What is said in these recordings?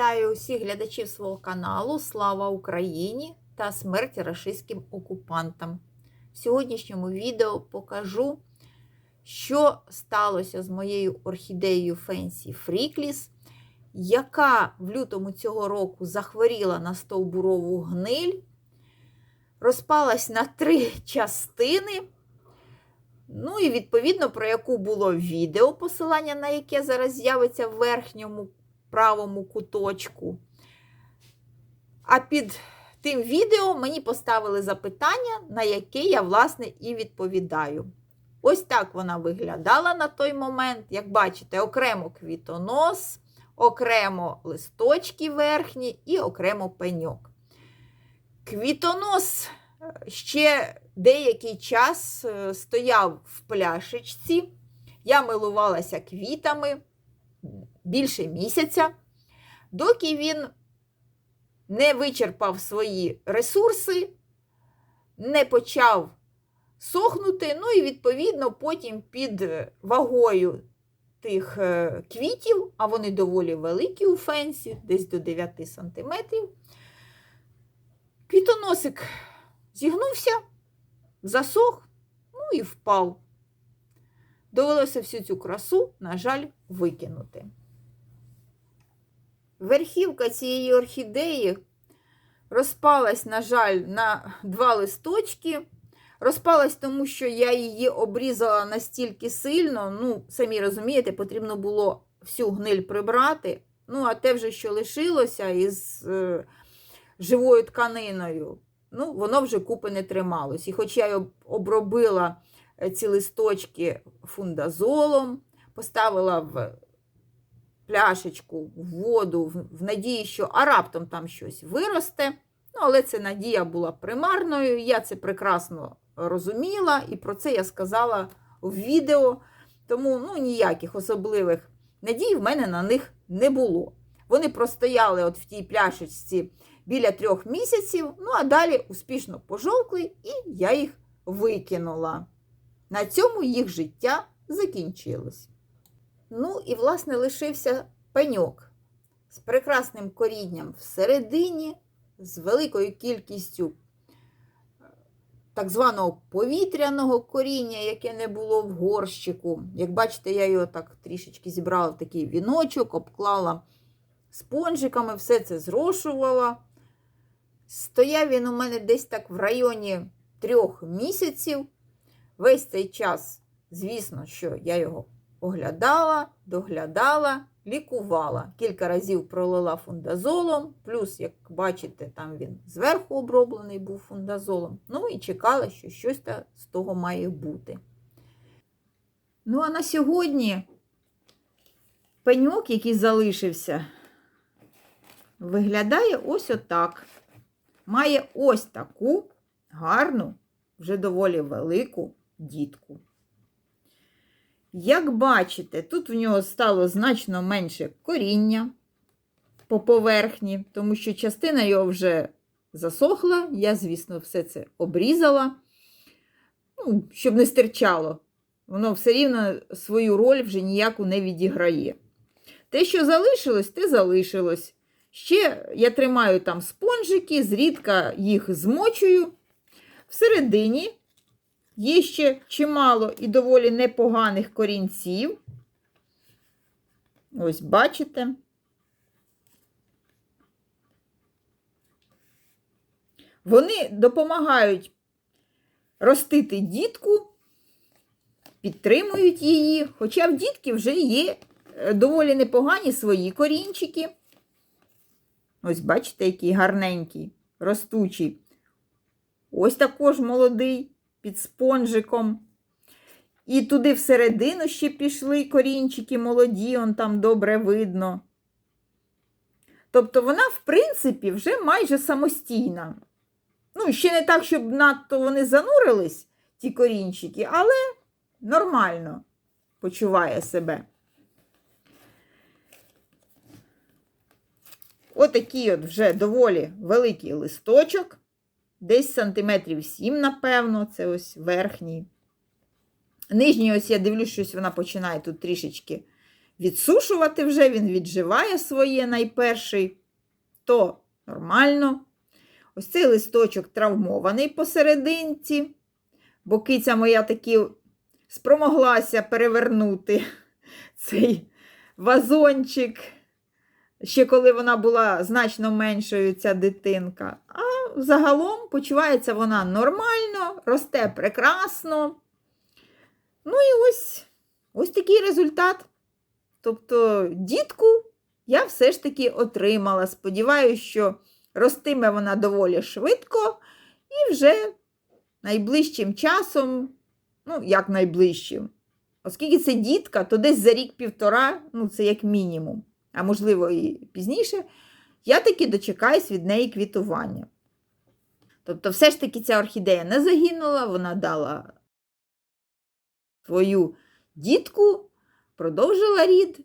Вітаю усіх глядачів свого каналу Слава Україні та смерть рашистським окупантам. В сьогоднішньому відео покажу, що сталося з моєю орхідеєю Фенсі Фрікліс, яка в лютому цього року захворіла на стовбурову гниль, розпалась на три частини. Ну і відповідно про яку було відео, посилання на яке зараз з'явиться в верхньому правому куточку. А під тим відео мені поставили запитання, на яке я, власне, і відповідаю. Ось так вона виглядала на той момент. Як бачите, окремо квітонос, окремо листочки верхні і окремо пеньок. Квітонос ще деякий час е, стояв в пляшечці. Я милувалася квітами більше місяця, доки він не вичерпав свої ресурси, не почав сохнути, ну і, відповідно, потім під вагою тих е, квітів, а вони доволі великі у фенсі, десь до 9 см, квітоносик зігнувся, засох, ну і впав. Довелося всю цю красу, на жаль, викинути. Верхівка цієї орхідеї розпалась, на жаль, на два листочки. Розпалась, тому що я її обрізала настільки сильно, ну, самі розумієте, потрібно було всю гниль прибрати. Ну, а те вже, що лишилося із е, живою тканиною, ну, воно вже купи не трималось. І хоч я обробила ці листочки фундазолом, поставила в пляшечку в воду, в надії, що а раптом там щось виросте. Ну, Але ця надія була примарною, я це прекрасно розуміла, і про це я сказала в відео. Тому ну, ніяких особливих надій в мене на них не було. Вони простояли от в тій пляшечці біля трьох місяців, ну а далі успішно пожовкли, і я їх викинула. На цьому їх життя закінчилось. Ну і, власне, лишився пеньок з прекрасним корінням всередині, з великою кількістю е, так званого повітряного коріння, яке не було в горщику. Як бачите, я його так трішечки зібрала такий віночок, обклала спонжиками, все це зрошувала. Стояв він у мене десь так в районі трьох місяців. Весь цей час, звісно, що я його оглядала, доглядала, лікувала. Кілька разів пролила фундазолом, плюс, як бачите, там він зверху оброблений був фундазолом. Ну і чекала, що щось з того має бути. Ну, а на сьогодні пеньок, який залишився, виглядає ось отак. Має ось таку гарну, вже доволі велику дітку. Як бачите, тут в нього стало значно менше коріння по поверхні, тому що частина його вже засохла. Я, звісно, все це обрізала, ну, щоб не стирчало. Воно все рівно свою роль вже ніяку не відіграє. Те, що залишилось, те залишилось. Ще я тримаю там спонжики, зрідка їх змочую. Всередині Є ще чимало і доволі непоганих корінців. Ось бачите. Вони допомагають ростити дітку, підтримують її, хоча в дітки вже є е, доволі непогані свої корінчики. Ось, бачите, який гарненький, ростучий. Ось також молодий під спонжиком. І туди всередину ще пішли корінчики молоді, он там добре видно. Тобто вона, в принципі, вже майже самостійна. Ну, ще не так, щоб надто вони занурились, ті корінчики, але нормально почуває себе. Отакий от вже доволі великий листочок десь сантиметрів 7, напевно, це ось верхній. Нижній, ось я дивлюсь, щось вона починає тут трішечки відсушувати вже, він відживає своє найперший, то нормально. Ось цей листочок травмований посерединці, бо киця моя таки спромоглася перевернути цей вазончик, ще коли вона була значно меншою, ця дитинка. А загалом почувається вона нормально, росте прекрасно. Ну і ось, ось такий результат. Тобто, дітку я все ж таки отримала. Сподіваюся, що ростиме вона доволі швидко і вже найближчим часом, ну, як найближчим, оскільки це дітка, то десь за рік-півтора, ну, це як мінімум, а можливо і пізніше, я таки дочекаюсь від неї квітування. Тобто, все ж таки ця орхідея не загинула, вона дала свою дітку, продовжила рід.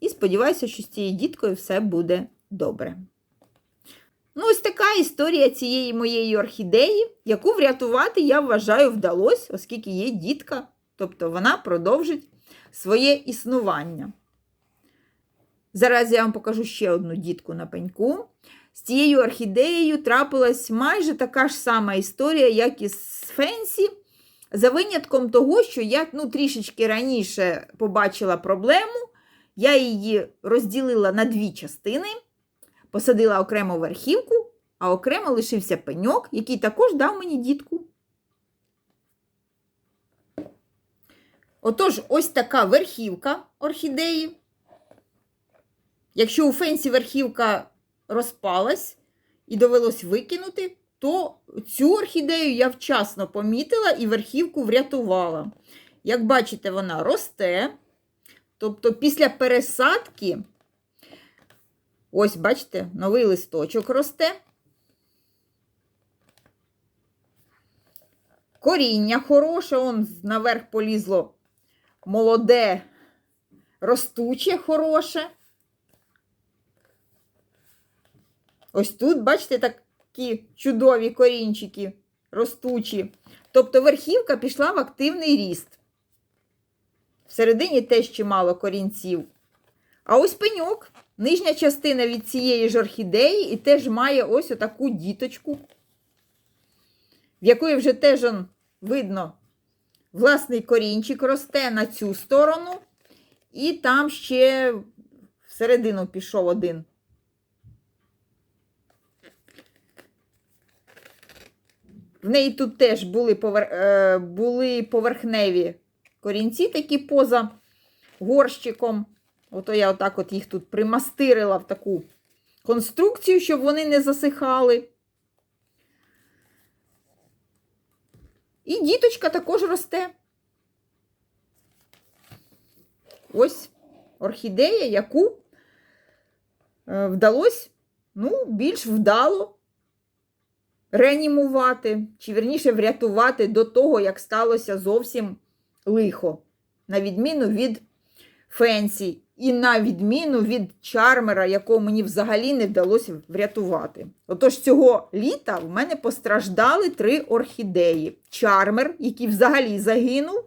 І сподіваюся, що з цією діткою все буде добре. Ну, ось така історія цієї моєї орхідеї, яку врятувати, я вважаю, вдалося, оскільки є дітка, тобто вона продовжить своє існування. Зараз я вам покажу ще одну дітку на пеньку. З цією орхідеєю трапилась майже така ж сама історія, як і з Фенсі. За винятком того, що я ну, трішечки раніше побачила проблему, я її розділила на дві частини, посадила окремо верхівку, а окремо лишився пеньок, який також дав мені дітку. Отож, ось така верхівка орхідеї. Якщо у фенсі верхівка розпалась і довелось викинути, то цю орхідею я вчасно помітила і верхівку врятувала. Як бачите, вона росте. Тобто, після пересадки, ось, бачите, новий листочок росте. Коріння хороше, он наверх полізло молоде, ростуче, хороше. Ось тут, бачите, такі чудові корінчики ростучі. Тобто верхівка пішла в активний ріст. Всередині теж чимало корінців. А ось пеньок, нижня частина від цієї ж орхідеї, і теж має ось таку діточку, в якої вже теж он, видно, власний корінчик росте на цю сторону, і там ще всередину пішов один. В неї тут теж були, повер... е, були поверхневі корінці, такі поза горщиком. Ото я отак от їх тут примастирила в таку конструкцію, щоб вони не засихали. І діточка також росте. Ось орхідея, яку е, вдалося, ну, більш вдало реанімувати, чи верніше врятувати до того, як сталося зовсім лихо, на відміну від Фенсі, і на відміну від чармера, якого мені взагалі не вдалося врятувати. Отож, цього літа в мене постраждали три орхідеї. Чармер, який взагалі загинув.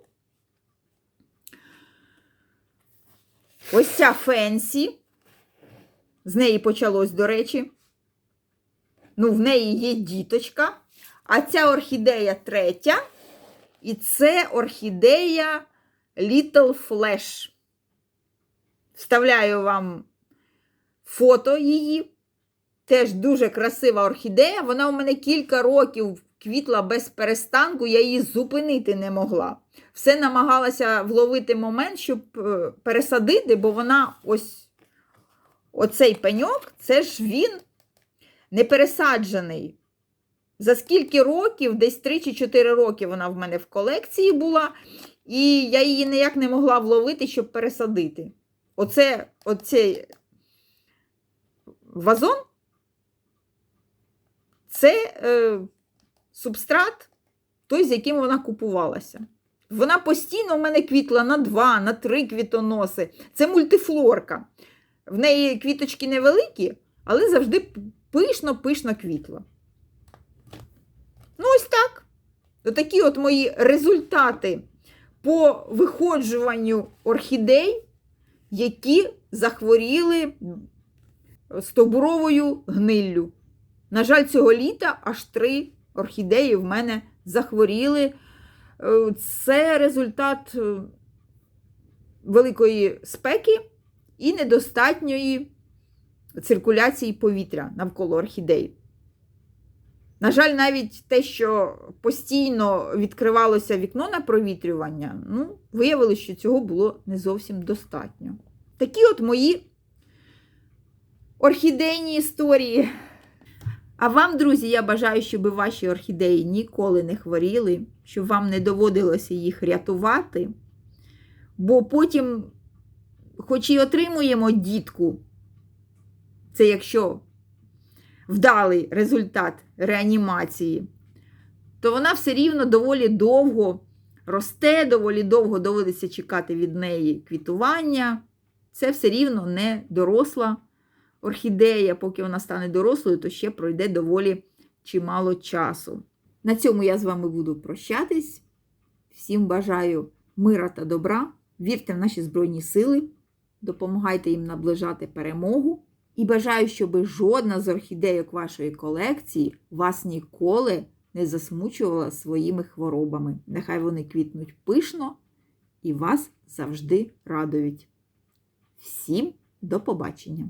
Ось ця Фенсі. З неї почалось, до речі. Ну, в неї є діточка. А ця орхідея третя. І це орхідея Little Flash. Вставляю вам фото її. Теж дуже красива орхідея. Вона у мене кілька років квітла без перестанку, я її зупинити не могла. Все намагалася вловити момент, щоб е, пересадити, бо вона ось оцей пеньок, це ж він не пересаджений. За скільки років, десь 3 чи 4 роки вона в мене в колекції була, і я її ніяк не могла вловити, щоб пересадити. Оце, оцей вазон це е, субстрат, той, з яким вона купувалася. Вона постійно в мене квітла на два, на три квітоноси. Це мультифлорка. В неї квіточки невеликі, але завжди пишно-пишно квітла. Ну, ось так. Отакі от мої результати по виходжуванню орхідей, які захворіли стобуровою гниллю. На жаль, цього літа аж три орхідеї в мене захворіли. Е, Це результат е, великої спеки і недостатньої циркуляції повітря навколо орхідей. На жаль, навіть те, що постійно відкривалося вікно на провітрювання, ну, виявилося, що цього було не зовсім достатньо. Такі от мої орхідейні історії. А вам, друзі, я бажаю, щоб ваші орхідеї ніколи не хворіли, щоб вам не доводилося їх рятувати. Бо потім, хоч і отримуємо дітку, це якщо вдалий результат реанімації, то вона все рівно доволі довго росте, доволі довго доводиться чекати від неї квітування. Це все рівно не доросла орхідея. Поки вона стане дорослою, то ще пройде доволі чимало часу. На цьому я з вами буду прощатись. Всім бажаю мира та добра. Вірте в наші Збройні Сили, допомагайте їм наближати перемогу. І бажаю, щоб жодна з орхідейок вашої колекції вас ніколи не засмучувала своїми хворобами. Нехай вони квітнуть пишно і вас завжди радують. Всім до побачення!